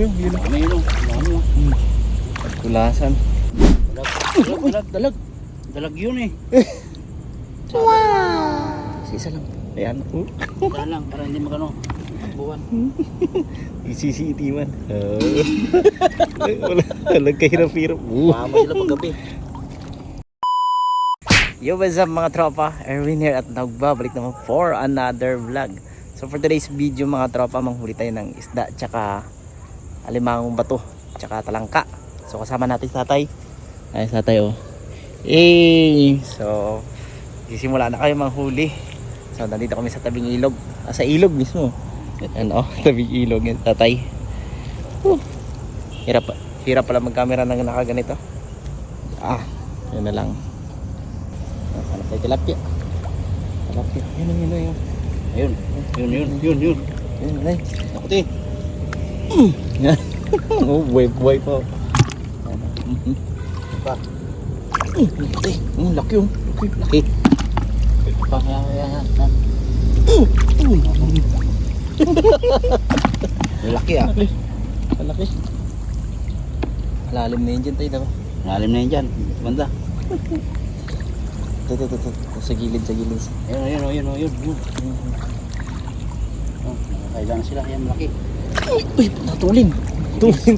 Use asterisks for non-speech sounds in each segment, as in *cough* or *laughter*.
yung yun. Dami yun. oh. Dami oh. Kulasan. Dalag, dalag, dalag. Dalag yun eh. Isa lang. Ayan. Dahan lang para hindi magano. Buwan. *laughs* ICCT man. Uh. *laughs* Wala. Walang kahirap-hirap. Mama sila paggabi. Yo, what's up mga tropa? Erwin here at nagbabalik naman for another vlog. So for today's video mga tropa, manghuli tayo ng isda tsaka alimangong bato tsaka talangka. So kasama natin si tatay. Ay, si tatay oh. Eh, so sisimula na kayo manghuli. So nandito kami sa tabing ilog. Ah, sa ilog mismo. Ano, *laughs* tabing ilog yan tatay. Huh. Hirap, hirap pala mag-camera ng nakaganito. Ah, yun na lang. Hanap tayo tilapia. Tilapia. Yun, yun, yun, yun. Ayun. Yun, yun, yun, yun. Yun, ay. Nakuti. Yan. *laughs* oh, buhay, buhay po. Pa. Ay, ang laki yung. Laki, laki. *laughs* Pa, yan, yan, yan. Uy, Laki ah. laki. Laki. Lalim na yun dyan tayo? Lalim na yun dyan. Banda. Ito, ito, ito. Sa gilid, sa gilid. Ayun, ayun, ayun, ayun. yun. Oh, kailangan sila. Yan, malaki. Uy, natulin. Tulin.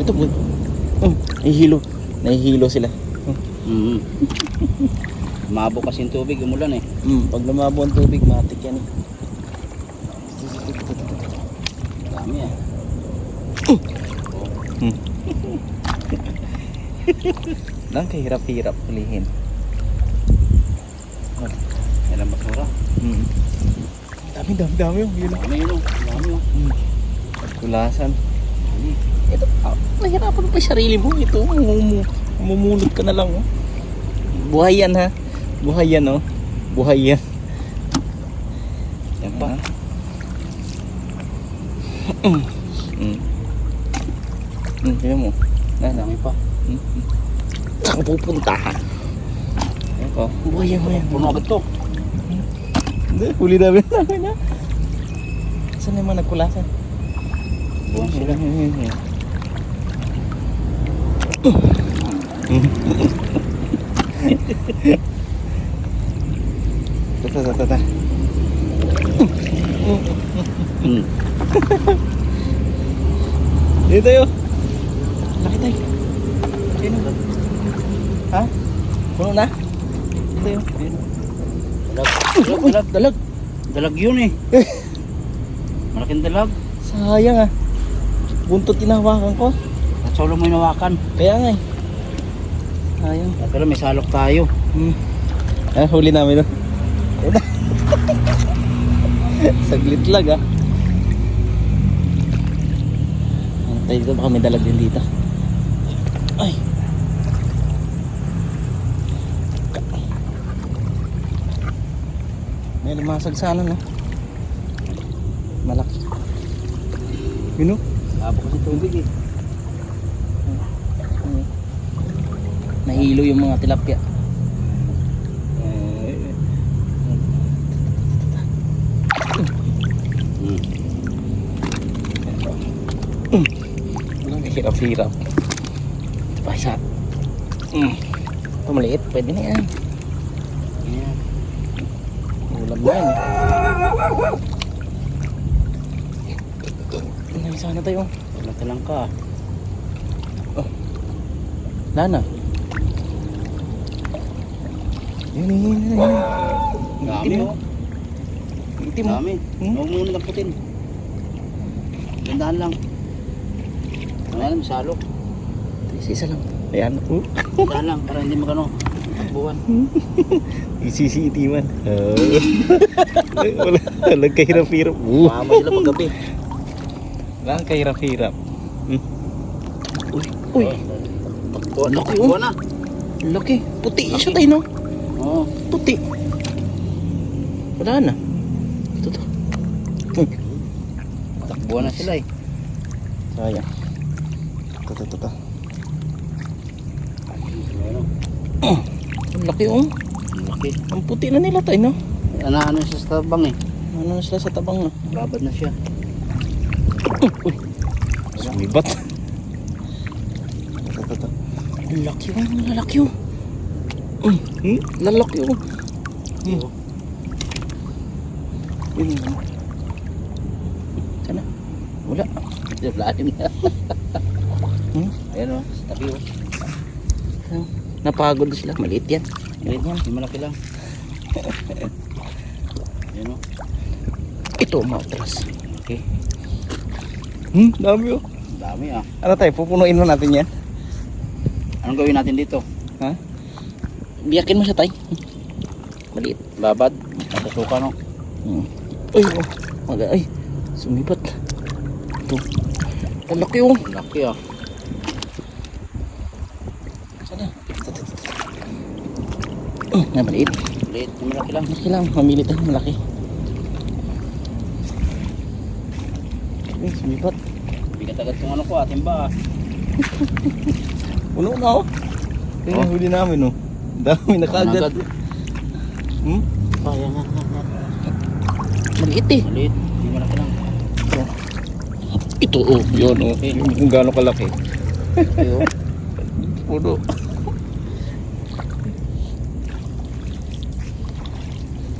Ito, boy. Oh, nahihilo. Nahihilo sila. Mm Mabo kasi yung tubig, umulan eh. Mm, pag lumabo ang tubig, matik yan eh. Dami ah. *laughs* Nang kahirap-hirap hulihin. Yan ang basura. Mm. Dami, dami, dami yung yun. Dami yun oh. Dami oh. Kulasan. Dami. Ito, ah, nahirapan pa sarili mo. Ito, mumumu, mumulot ka na lang. Oh. Buhay yan ha. Buhay yan oh. Buhay yan. Yan pa. Mm. Mm, tingnan mo. Na, na. Dami pa. Mm. mm. Saan pupunta ha? Oh, buhay yan, buhay yan. Puno agad to. Hindi, huli namin namin na. Saan yung mga nagkulasan? Buwan sila. Tata, tata, tata. Dito tayo. Laki tayo. Sino ba? Ha? Puno na? Dito tayo. Dalag. Dalag, dalag. dalag. Dalag yun eh. Malaking dalag. Sayang ah. Buntot tinahawakan ko. At solo mo inawakan. Kaya nga eh. Sayang. Ah, Pero may salok tayo. Hmm. Ah, huli namin no. *laughs* Saglit lang ah. Tayo dito? Baka may dalag din dito. Ay. May lumasag sana no. Malaki. Yun no? Labo kasi tubig eh. Nahilo yung mga tilapia. Mm. Walang kahirap-hirap. Pa isa. Mm. Ito maliit, pwede na yan. Ulam na yan. Ano sana tayo? Wala lang ka. Nana. Yun, yun, yun, yun. Dami Itim, oh. Itim. Dami. Hmm? Huwag muna lamputin. Gandahan lang. Ano yan, may salok. Isa, lang. Ayan. Uh. Gandahan lang para hindi magano. Buwan. *laughs* ICCT man. Uh. *laughs* Wala, walang kahirap-hirap. Uh. Mama sila paggabi. Walang kahirap-hirap. Hmm. Uy, uy. Takbo, Laki, takbo oh. na. Laki. Puti Laki. siya tayo, no? Oo. Puti. Wala na. Ito to. Hmm. Takbo na sila eh. Sayang. Ito, ito, ito, ito. Ang laki, oh. Ang laki. Ang puti na nila tayo, no? Ano, ano siya sa tabang eh. Ano na sila sa tabang, no? Babad na siya. Sumibat. Ito, ito, ito. Lalaki oh, lalaki oh. Mm, hmm? Lalaki oh. Hmm. Yun. Sana? Wala. Sa lalim na. Hmm? Ayan o, sa tabi o. Napagod sila. Maliit yan. Ayan yan, yung malaki lang. *laughs* Ayan o. Ito, matras. Okay. Hmm, dami oh. Ang dami ah. Ano tayo, pupunuin mo natin yan. Anong gawin natin dito? Ha? Biyakin mo siya tay. Maliit. Babad. Masasuka no? Hmm. Ay, oh. Ay. Sumibat. Ito. Ang laki oh. Ang laki ah. Sana? Ito, ito, ito. Hmm, na maliit. Liit, yung malaki lang. Malaki lang. Mamili tayo malaki. Ay, sumibat. Bigat agad yung ano ko, ating ba? *laughs* Puno na oh. Tingnan Oh. huli namin oh. Dami na kagad. Agad. Hmm? Kaya nga, nga, nga. Maliit eh. Maliit, yung malaki lang. Ito oh. Yun oh. Yung kung gaano kalaki. Ayo. *laughs* Puno.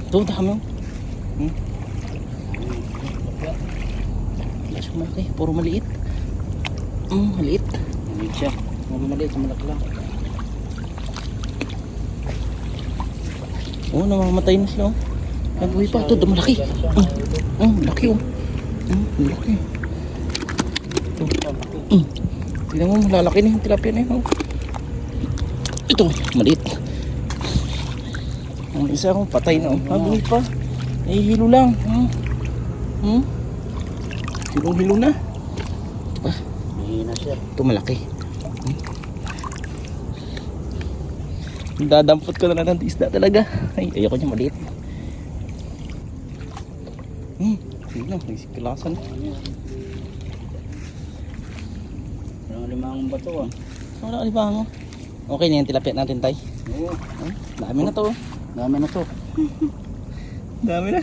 Ito, dami oh. Hmm? Wala siyang malaki. Puro maliit. Hmm, maliit. Maliit siya. Mga maliit, yung malaki lang. Oh, namamatay na sila oh. Ay, buhay pa. Ito, malaki. Hmm, hmm, laki oh. Hmm, laki. Hmm. Tingnan mo, malalaki na yung tilapia na yun. oh. Ito, maliit. Ang isa ko, patay na. Oh. Ah, buhay pa. Nahihilo lang. Hmm. Hmm. Hilong-hilo na. Mahina siya. Ito malaki. Hmm. Dadampot ko na lang ng isda talaga. Ay, ayoko niya maliit. Hmm, tingnan, may sikilasan. Yung limang bato ah. Wala ka mo? Okay na yung tilapia natin tay. Oo, Hmm, dami na to. Dami na to. *laughs* Dami na.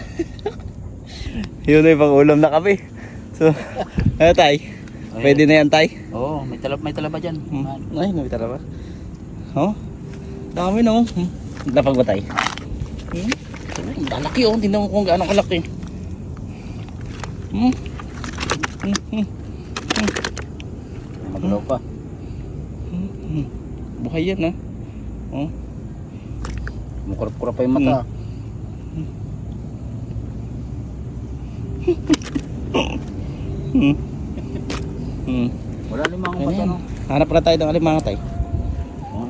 *laughs* Yun na yung pang ulam na kami. So, ano tay? Pwede na yan tay? Oo, may talab may talaba diyan. Hmm. Ay, nabita na ba? Oh? Dami na oh. Hmm. Lapag ba tay? Hmm? Lalaki oh. Tingnan mo kung gaano kalaki. Hmm. Hmm. Hmm. Magalaw pa. Hmm. Hmm. Buhay yan ha. Oh. Mukurap-kurap pa yung mata. Hmm. Hmm. Wala limang Ano yan? no. Hanap na tayo ng alimanga tay.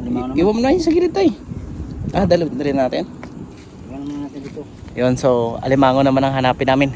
Limang naman. Iwan mo na yun sa gilid tay. Ah, dalaw na rin natin. Iwan natin dito. Yun, so alimango naman ang hanapin namin.